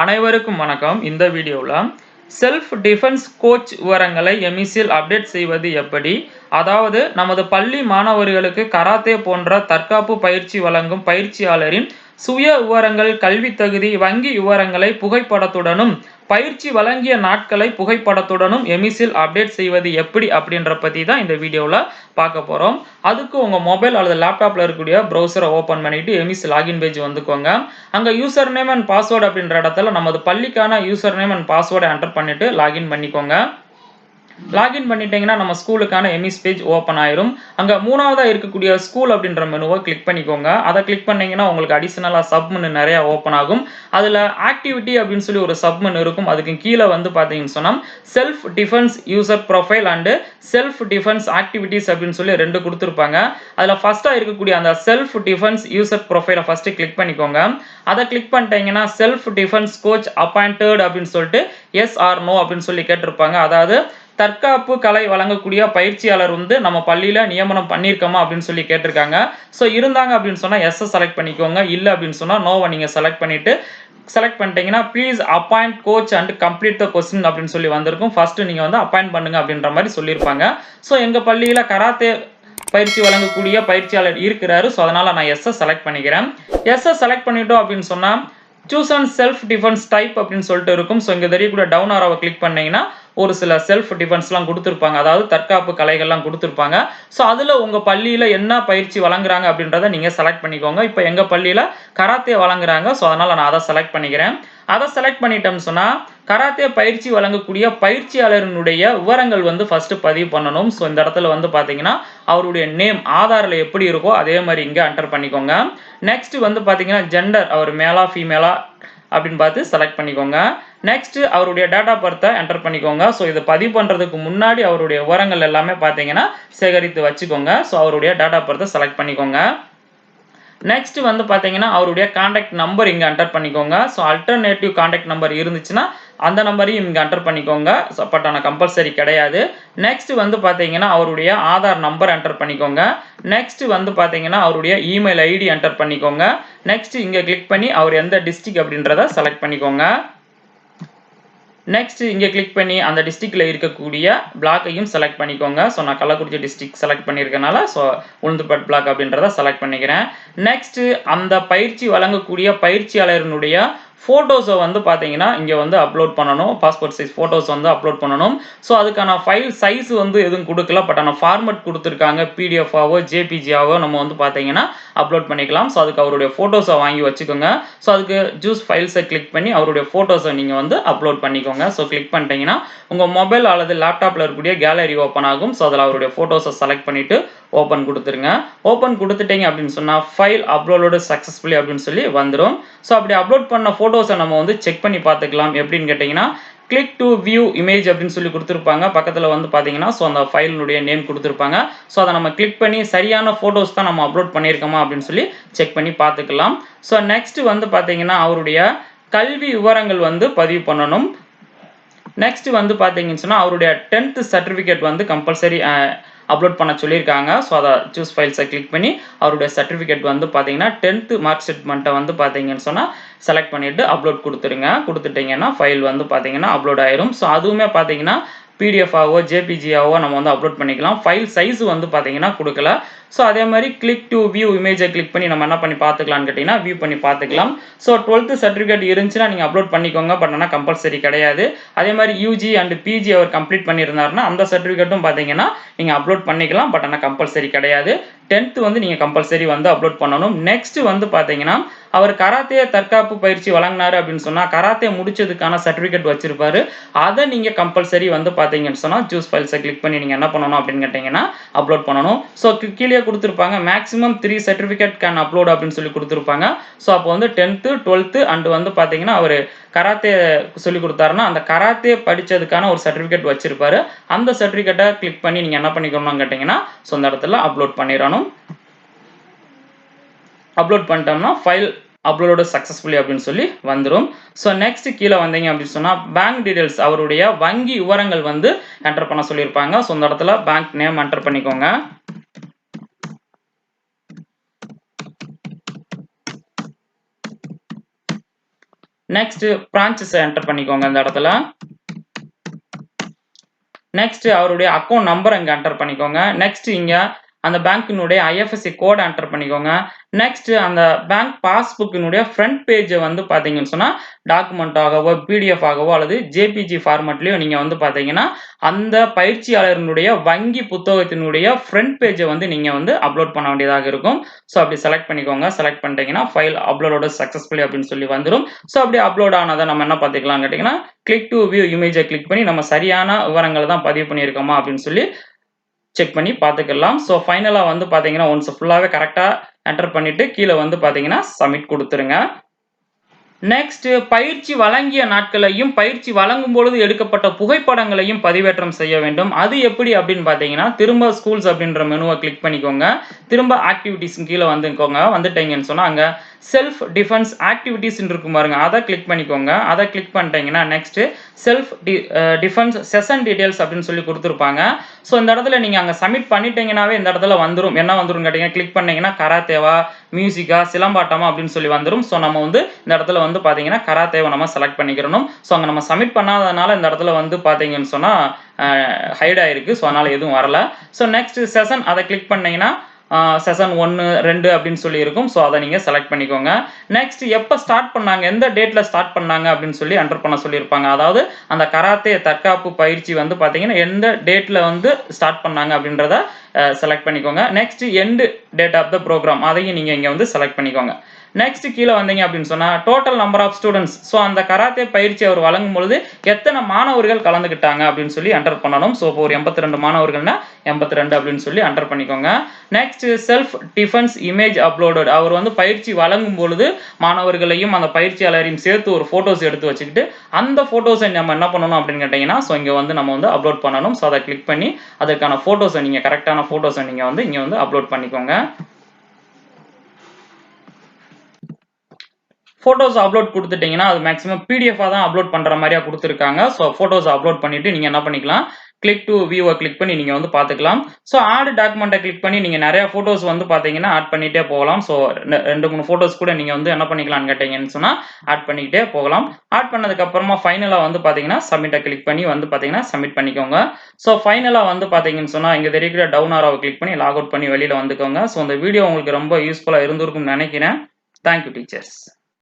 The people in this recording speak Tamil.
அனைவருக்கும் வணக்கம். இந்த வீடியோவில் செல்ஃப் டிஃபென்ஸ் கோச் விவரங்களை எமிசில் அப்டேட் செய்வது எப்படி? அதாவது நமது பள்ளி மாணவர்களுக்கு கராத்தே போன்ற தற்காப்பு பயிற்சி வழங்கும் பயிற்சியாளரின் சுய விவரங்கள் கல்வி தகுதி வங்கி விவரங்களை புகைப்படத்துடனும் பயிற்சி வழங்கிய நாட்களை புகைப்படத்துடனும் எமிசில் அப்டேட் செய்வது எப்படி அப்படின்ற பற்றி தான் இந்த வீடியோவில் பார்க்க போகிறோம் அதுக்கு உங்கள் மொபைல் அல்லது லேப்டாப்பில் இருக்கக்கூடிய ப்ரௌசரை ஓப்பன் பண்ணிவிட்டு எமிஸ் லாகின் பேஜ் வந்துக்கோங்க. அங்கே யூசர் நேம் அண்ட் பாஸ்வேர்டு அப்படின்ற இடத்துல நமது பள்ளிக்கான யூசர் நேம் அண்ட் பாஸ்வேர்டை என்டர் பண்ணிவிட்டு லாகின் பண்ணிக்கோங்க. லாகின் பண்ணிட்டீங்கன்னா நம்ம ஸ்கூலுக்கான எம்இஸ் பேஜ் ஓப்பன் ஆயிரும். அங்கே மூணாவதாக இருக்கக்கூடிய ஸ்கூல் அப்படின்ற மெனுவை கிளிக் பண்ணிக்கோங்க. அதை கிளிக் பண்ணீங்கன்னா உங்களுக்கு அடிஷ்னலாக சப் மெனு நிறையா ஓப்பன் ஆகும். அதில் ஆக்டிவிட்டி அப்படின்னு சொல்லி ஒரு சப் மெனு இருக்கும். அதுக்கு கீழே வந்து பார்த்தீங்கன்னு சொன்னால் self defence user profile and self defence activities அப்படின்னு சொல்லி ரெண்டு கொடுத்துருப்பாங்க. அதில் ஃபஸ்ட்டாக இருக்கக்கூடிய அந்த செல்ஃப் டிஃபென்ஸ் யூசர் ப்ரொஃபைலை ஃபஸ்ட்டு கிளிக் பண்ணிக்கோங்க. அதை கிளிக் பண்ணிட்டீங்கன்னா செல்ஃப் டிஃபென்ஸ் கோச் அப்பாயிண்டட் அப்படின்னு சொல்லிட்டு எஸ் ஆர் நோ அப்படின்னு சொல்லி கேட்டிருப்பாங்க. அதாவது தற்காப்பு கலை வழங்கக்கூடிய பயிற்சியாளர் வந்து நம்ம பள்ளியில் நியமனம் பண்ணியிருக்கோமா அப்படின்னு சொல்லி கேட்டிருக்காங்க. ஸோ இருந்தாங்க அப்படின்னு சொன்னால் எஸ்ஸை செலக்ட் பண்ணிக்கோங்க. இல்லை அப்படின்னு சொன்னால் நோவை நீங்கள் செலக்ட் பண்ணிவிட்டு செலக்ட் பண்ணிட்டீங்கன்னா please appoint coach and complete the question அப்படின்னு சொல்லி வந்திருக்கும். ஃபர்ஸ்ட் நீங்கள் வந்து அப்பாயிண்ட் பண்ணுங்க அப்படின்ற மாதிரி சொல்லியிருப்பாங்க. ஸோ எங்கள் பள்ளியில் கராத்தே பயிற்சி வழங்கக்கூடிய பயிற்சியாளர் இருக்கிறாரு. ஸோ அதனால் நான் எஸ்ஸை செலக்ட் பண்ணிக்கிறேன். எஸ்ஸை செலக்ட் பண்ணிட்டோம் அப்படின்னு சொன்னால் choose and self defence type அப்படின்னு சொல்லிட்டு இருக்கும். ஸோ இங்கே தெரியக்கூடிய டவுன் ஆரோவை கிளிக் பண்ணிங்கன்னா ஒரு சில செல்ஃப் டிஃபென்ஸ்லாம் கொடுத்துருப்பாங்க. அதாவது தற்காப்பு கலைகள்லாம் கொடுத்துருப்பாங்க. ஸோ அதில் உங்கள் பள்ளியில் என்ன பயிற்சி வழங்குறாங்க அப்படின்றத நீங்கள் செலக்ட் பண்ணிக்கோங்க. இப்போ எங்கள் பள்ளியில் கராத்தே வழங்குறாங்க. ஸோ அதனால் நான் அதை செலக்ட் பண்ணிக்கிறேன். அதை செலக்ட் பண்ணிட்டோம்னு சொன்னால் கராத்தே பயிற்சி வழங்கக்கூடிய பயிற்சியாளரினுடைய விவரங்கள் வந்து ஃபஸ்ட்டு பதிவு பண்ணணும். ஸோ இந்த இடத்துல வந்து பார்த்தீங்கன்னா அவருடைய நேம் ஆதாரில் எப்படி இருக்கோ அதே மாதிரி இங்கே என்டர் பண்ணிக்கோங்க. நெக்ஸ்ட் வந்து பார்த்தீங்கன்னா ஜெண்டர் அவர் மேலா ஃபீமேலா அப்படின்னு பார்த்து செலக்ட் பண்ணிக்கோங்க. நெக்ஸ்ட் அவருடைய டேட்டா பர்த்தை என்டர் பண்ணிக்கோங்க. ஸோ இதை பதிவு பண்ணுறதுக்கு முன்னாடி அவருடைய உரங்கள் எல்லாமே பார்த்தீங்கன்னா சேகரித்து வச்சுக்கோங்க. ஸோ அவருடைய டேட்டா பர்த்தை செலக்ட் பண்ணிக்கோங்க. நெக்ஸ்ட் வந்து பார்த்தீங்கன்னா அவருடைய காண்டாக்ட் நம்பர் இங்கே என்டர் பண்ணிக்கோங்க. ஸோ அல்டர்னேட்டிவ் காண்டாக்ட் நம்பர் இருந்துச்சுன்னா அந்த நம்பரையும் இங்கே என்டர் பண்ணிக்கோங்க. ஸோ பட் ஆனால் கம்பல்சரி கிடையாது. நெக்ஸ்ட் வந்து பார்த்தீங்கன்னா அவருடைய ஆதார் நம்பர் என்டர் பண்ணிக்கோங்க. நெக்ஸ்ட் வந்து பார்த்தீங்கன்னா அவருடைய இமெயில் ஐடி என்டர் பண்ணிக்கோங்க. நெக்ஸ்ட் இங்கே கிளிக் பண்ணி அவர் எந்த டிஸ்ட்ரிக் அப்படின்றத செலக்ட் பண்ணிக்கோங்க. நெக்ஸ்ட் இங்கே கிளிக் பண்ணி அந்த டிஸ்ட்ரிக்டில் இருக்கக்கூடிய பிளாக்கையும் செலக்ட் பண்ணிக்கோங்க. ஸோ நான் கள்ளக்குறிச்சி டிஸ்ட்ரிக் செலக்ட் பண்ணியிருக்கனால ஸோ உளுந்துப்பட் பிளாக் அப்படின்றத செலக்ட் பண்ணிக்கிறேன். நெக்ஸ்ட்டு அந்த பயிற்சி வழங்கக்கூடிய பயிற்சியாளரினுடைய ஃபோட்டோஸை வந்து பார்த்தீங்கன்னா இங்கே வந்து அப்லோட் பண்ணணும். பாஸ்போர்ட் சைஸ் ஃபோட்டோஸ் வந்து அப்லோட் பண்ணணும். ஸோ அதுக்கான ஃபைல் சைஸ் வந்து எதுவும் கொடுக்கல பட் ஆனால் ஃபார்மட் கொடுத்துருக்காங்க. பிடிஎஃபாவோ ஜேபிஜியாவோ நம்ம வந்து பார்த்தீங்கன்னா அப்லோட் பண்ணிக்கலாம். ஸோ அதுக்கு அவருடைய ஃபோட்டோஸை வாங்கி வச்சுக்கோங்க. ஸோ அதுக்கு ஜூஸ் ஃபைல்ஸை கிளிக் பண்ணி அவருடைய ஃபோட்டோஸை நீங்கள் வந்து அப்லோட் பண்ணிக்கோங்க. ஸோ கிளிக் பண்ணிட்டீங்கன்னா உங்கள் மொபைல் அல்லது லேப்டாப்பில் இருக்கக்கூடிய கேலரி ஓப்பன் ஆகும். ஸோ அதில் அவருடைய ஃபோட்டோஸை செலக்ட் பண்ணிவிட்டு ஓப்பன் கொடுத்துருங்க. ஓப்பன் கொடுத்துட்டீங்க அப்படின்னு சொன்னால் ஃபைல் அப்லோடு சக்ஸஸ்ஃபுல்லி அப்படின்னு சொல்லி வந்துடும் ஸோ அப்படி அப்லோட் பண்ண ஃபோட்டோஸை நம்ம வந்து செக் பண்ணி பார்த்துக்கலாம். எப்படின்னு கேட்டிங்கன்னா கிளிக் டு வியூ இமேஜ் அப்படின்னு சொல்லி கொடுத்துருப்பாங்க. பக்கத்தில் வந்து பார்த்தீங்கன்னா ஸோ அந்த ஃபைலினுடைய நேம் கொடுத்துருப்பாங்க. ஸோ அதை நம்ம கிளிக் பண்ணி சரியான ஃபோட்டோஸ் தான் நம்ம அப்லோட் பண்ணியிருக்கோமா அப்படின்னு சொல்லி செக் பண்ணி பார்த்துக்கலாம். ஸோ நெக்ஸ்ட் வந்து பார்த்தீங்கன்னா அவருடைய கல்வி விவரங்கள் வந்து பதிவு பண்ணணும். நெக்ஸ்ட் வந்து பார்த்தீங்கன்னு சொன்னால் அவருடைய டென்த்து சர்டிஃபிகேட் வந்து கம்பல்சரி அப்லோட் பண்ண சொல்லியிருக்காங்க. ஸோ அதை சூஸ் ஃபைல்ஸை கிளிக் பண்ணி அவருடைய சர்டிஃபிகேட் வந்து பார்த்தீங்கன்னா டென்த்து மார்க் ஸ்டேட்மெண்ட்டை வந்து பார்த்தீங்கன்னு சொன்னால் செலக்ட் பண்ணிவிட்டு அப்லோட் கொடுத்துருங்க கொடுத்துட்டிங்கன்னா ஃபைல் வந்து பார்த்தீங்கன்னா அப்லோட் ஆயிரும். ஸோ அதுவுமே பார்த்தீங்கன்னா பிடிஎஃபாவோ ஜேபிஜியாவோ நம்ம வந்து அப்லோட் பண்ணிக்கலாம். ஃபைல் சைஸ் வந்து பார்த்தீங்கன்னா கொடுக்கல. ஸோ அதே மாதிரி கிளிக் டு வியூ இமேஜை கிளிக் பண்ணி நம்ம என்ன பண்ணி பார்த்துக்கலாம்னு கேட்டிங்கன்னா வியூ பண்ணி பார்த்துக்கலாம். ஸோ டுவெல்த்து சர்டிஃபிகேட் இருந்துச்சுன்னா நீங்கள் அப்லோட் பண்ணிக்கோங்க. பட் ஆனால் கம்பல்சரி கிடையாது. அதே மாதிரி யூஜி அண்ட் பிஜி அவர் கம்ப்ளீட் பண்ணியிருந்தாருன்னா அந்த சர்டிஃபிகேட்டும் பார்த்தீங்கன்னா நீங்கள் அப்லோட் பண்ணிக்கலாம். பட் ஆனால் கம்பல்சரி கிடையாது. டென்த்து வந்து நீங்கள் கம்பல்சரி வந்து அப்லோட் பண்ணணும். நெக்ஸ்ட் வந்து பார்த்தீங்கன்னா அவர் கராத்தே தற்காப்பு பயிற்சி வழங்கினாரு அப்படின்னு சொன்னால் கராத்தே முடிச்சதுக்கான சர்டிஃபிகேட் வச்சிருப்பாரு. அதை நீங்கள் கம்பல்சரி வந்து பார்த்தீங்கன்னு சொன்னால் ஜூஸ் ஃபைல்ஸை கிளிக் பண்ணி நீங்கள் என்ன பண்ணணும் அப்படின்னு கேட்டிங்கன்னா அப்லோட் பண்ணணும். ஸோ கீழே கொடுத்துருப்பாங்க maximum three certificate can upload அப்படின்னு சொல்லி கொடுத்துருப்பாங்க. ஸோ அப்போ வந்து டென்த்து டுவெல்த்து அண்டு வந்து பார்த்தீங்கன்னா அவர் கராத்தே சொல்லி கொடுத்தாருன்னா அந்த கராத்தே படித்ததுக்கான ஒரு சர்டிஃபிகேட் வச்சிருப்பாரு. அந்த சர்டிஃபிகேட்டை கிளிக் பண்ணி நீங்கள் என்ன பண்ணிக்கணும்னு கேட்டிங்கன்னா ஸோ அந்த இடத்துல அப்லோட் பண்ணிடணும். அப்லோட் பண்ணிட்டோம்னா ஃபைல் அப்லோடு சக்ஸஸ்ஃபுல்லி அப்படின்னு சொல்லி வந்துடும் ஸோ நெக்ஸ்ட் கீழே வந்தீங்க அப்படின்னு சொன்னால் பேங்க் டீடைல்ஸ் அவருடைய வங்கி விவரங்கள் வந்து என்டர் பண்ண சொல்லியிருப்பாங்க. ஸோ இந்த இடத்துல பேங்க் நேம் என்டர் பண்ணிக்கோங்க. நெக்ஸ்ட் பிரான்ச்சஸ் என்டர் பண்ணிக்கோங்க இந்த இடத்துல. நெக்ஸ்ட் அவருடைய அக்கௌண்ட் நம்பர் இங்க என்டர் பண்ணிக்கோங்க. நெக்ஸ்ட் இங்க அந்த பேங்க்கினுடைய ஐஎஃப்எஸ்சி கோட் என்டர் பண்ணிக்கோங்க. நெக்ஸ்ட் அந்த பேங்க் பாஸ்புக்கினுடைய ஃப்ரண்ட் பேஜை வந்து பார்த்தீங்கன்னு சொன்னால் டாக்குமெண்ட் ஆகவோ பிடிஎஃப் ஆகவோ அல்லது ஜேபிஜி ஃபார்மேட்லயோ நீங்கள் வந்து பார்த்தீங்கன்னா அந்த பயிற்சியாளரினுடைய வங்கி புத்தகத்தினுடைய ஃப்ரண்ட் பேஜை வந்து நீங்கள் வந்து அப்லோட் பண்ண வேண்டியதாக இருக்கும். ஸோ அப்படி செலக்ட் பண்ணிக்கோங்க. செலக்ட் பண்ணிட்டீங்கன்னா ஃபைல் அப்லோடோட சக்ஸஸ்ஃபுல்லி அப்படின்னு சொல்லி வந்துடும் ஸோ அப்படி அப்லோட் ஆனதை நம்ம என்ன பார்த்துக்கலாம் கேட்டிங்கன்னா கிளிக் டு வியூ இமேஜை கிளிக் பண்ணி நம்ம சரியான விவரங்களை தான் பதிவு பண்ணியிருக்கோமா அப்படின்னு சொல்லி செக் பண்ணி பார்த்துக்கலாம். ஸோ ஃபைனலாக வந்து பார்த்தீங்கன்னா ஒன்ஸ் ஃபுல்லாகவே கரெக்டாக என்டர் பண்ணிவிட்டு கீழே வந்து பார்த்தீங்கன்னா சப்மிட் கொடுத்துருங்க. நெக்ஸ்ட் பயிற்சி வழங்கிய நாட்களையும் பயிற்சி வழங்கும் பொழுது எடுக்கப்பட்ட புகைப்படங்களையும் பதிவேற்றம் செய்ய வேண்டும். அது எப்படி அப்படின்னு பார்த்தீங்கன்னா திரும்ப ஸ்கூல்ஸ் அப்படின்ற மெனுவை கிளிக் பண்ணிக்கோங்க. திரும்ப ஆக்டிவிட்டிஸ் கீழே வந்துக்கோங்க. வந்துட்டீங்கன்னு சொன்னால் அங்கே செல்ஃப் டிஃபென்ஸ் ஆக்டிவிட்டிஸ் இருக்கும் பாருங்க. அதை கிளிக் பண்ணிக்கோங்க. அதை கிளிக் பண்ணிட்டீங்கன்னா next self de defence session details அப்படின்னு சொல்லி கொடுத்துருப்பாங்க. ஸோ இந்த இடத்துல நீங்கள் அங்கே சப்மிட் பண்ணிட்டீங்கன்னாவே இந்த இடத்துல வந்துடும் என்ன வந்துடும் கேட்டிங்கன்னா கிளிக் பண்ணீங்கன்னா கராத்தேவா மியூசிக்கா சிலம்பாட்டமா அப்படின்னு சொல்லி வந்துடும் ஸோ நம்ம வந்து இந்த இடத்துல வந்து பார்த்தீங்கன்னா கராத்தேவை நம்ம செலக்ட் பண்ணிக்கிறணும். ஸோ அங்கே நம்ம சப்மிட் பண்ணாதனால இந்த இடத்துல வந்து பார்த்தீங்கன்னு சொன்னால் ஹைட் ஆயிருக்கு. ஸோ அதனால் எதுவும் வரல. ஸோ நெக்ஸ்ட் செஷன் அதை கிளிக் பண்ணீங்கன்னா செஷன் ஒன்று ரெண்டு அப்படின்னு சொல்லி இருக்கும் ஸோ அதை நீங்கள் செலக்ட் பண்ணிக்கோங்க. நெக்ஸ்ட் எப்போ ஸ்டார்ட் பண்ணாங்க? எந்த டேட்டில் ஸ்டார்ட் பண்ணாங்க? அப்படின்னு சொல்லி என்டர் பண்ண சொல்லியிருப்பாங்க. அதாவது அந்த கராத்தே தற்காப்பு பயிற்சி வந்து பார்த்தீங்கன்னா எந்த டேட்டில் வந்து ஸ்டார்ட் பண்ணாங்க அப்படின்றத செலக்ட் பண்ணிக்கோங்க. Next end date of the program அதையும் நீங்கள் இங்கே வந்து செலக்ட் பண்ணிக்கோங்க. நெக்ஸ்ட் கீழே வந்தீங்க அப்படின்னு சொன்னா total number of students so அந்த கராத்தே பயிற்சி அவர் வழங்கும் பொழுது எத்தனை மாணவர்கள் கலந்துக்கிட்டாங்க அப்படின்னு சொல்லி என்டர் பண்ணணும். ஸோ இப்போ ஒரு எண்பத்தி ரெண்டு மாணவர்கள்னா எண்பத்தி ரெண்டு அப்படின்னு சொல்லி என்டர் பண்ணிக்கோங்க. Next self defence image uploaded அவர் வந்து பயிற்சி வழங்கும் பொழுது மாணவர்களையும் அந்த பயிற்சியாளரையும் சேர்த்து ஒரு ஃபோட்டோஸ் எடுத்து வச்சுக்கிட்டு அந்த ஃபோட்டோஸை நம்ம என்ன பண்ணணும் அப்படின்னு கேட்டிங்கன்னா ஸோ இங்கே வந்து நம்ம வந்து அப்லோட் பண்ணணும். ஸோ அதை கிளிக் பண்ணி அதற்கான ஃபோட்டோஸை நீங்கள் கரெக்டான ஃபோட்டோஸை நீங்கள் வந்து இங்கே வந்து அப்லோட் பண்ணிக்கோங்க. ஃபோட்டோஸ் அப்லோட் கொடுத்துட்டீங்கன்னா அது மேக்ஸிமம் பிடிஎஃபாக தான் அப்லோட் பண்ணுற மாதிரியா கொடுத்துருக்காங்க. ஸோ ஃபோட்டோஸ் அப்லோட் பண்ணிட்டு நீங்கள் என்ன பண்ணிக்கலாம்? கிளிக் டு வியூவை கிளிக் பண்ணி நீங்கள் வந்து பார்த்துக்கலாம் ஸோ ஆட் டாக்குமெண்ட்டை கிளிக் பண்ணி நீங்கள் நிறைய ஃபோட்டோஸ் வந்து பார்த்தீங்கன்னா ஆட் பண்ணிகிட்டே போகலாம். ஸோ ரெண்டு மூணு ஃபோட்டோஸ் கூட நீங்கள் வந்து என்ன பண்ணிக்கலாம்னு கேட்டீங்கன்னு சொன்னால் ஆட் பண்ணிக்கிட்டே போகலாம். ஆட் பண்ணதுக்கப்புறமா ஃபைனலாக வந்து பார்த்தீங்கன்னா சப்மிட்டை கிளிக் பண்ணி வந்து பார்த்தீங்கன்னா சப்மிட் பண்ணிக்கோங்க. ஸோ ஃபைனலாக வந்து பார்த்தீங்கன்னு சொன்னால் இங்கே தெரிவிக்கிற டவுன் ஆரோவை கிளிக் பண்ணி லாக் அவுட் பண்ணி வெளியில் வந்துக்கோங்க. ஸோ இந்த வீடியோ உங்களுக்கு ரொம்ப யூஸ்ஃபுல்லாக இருந்திருக்கும்னு நினைக்கிறேன். Thank you teachers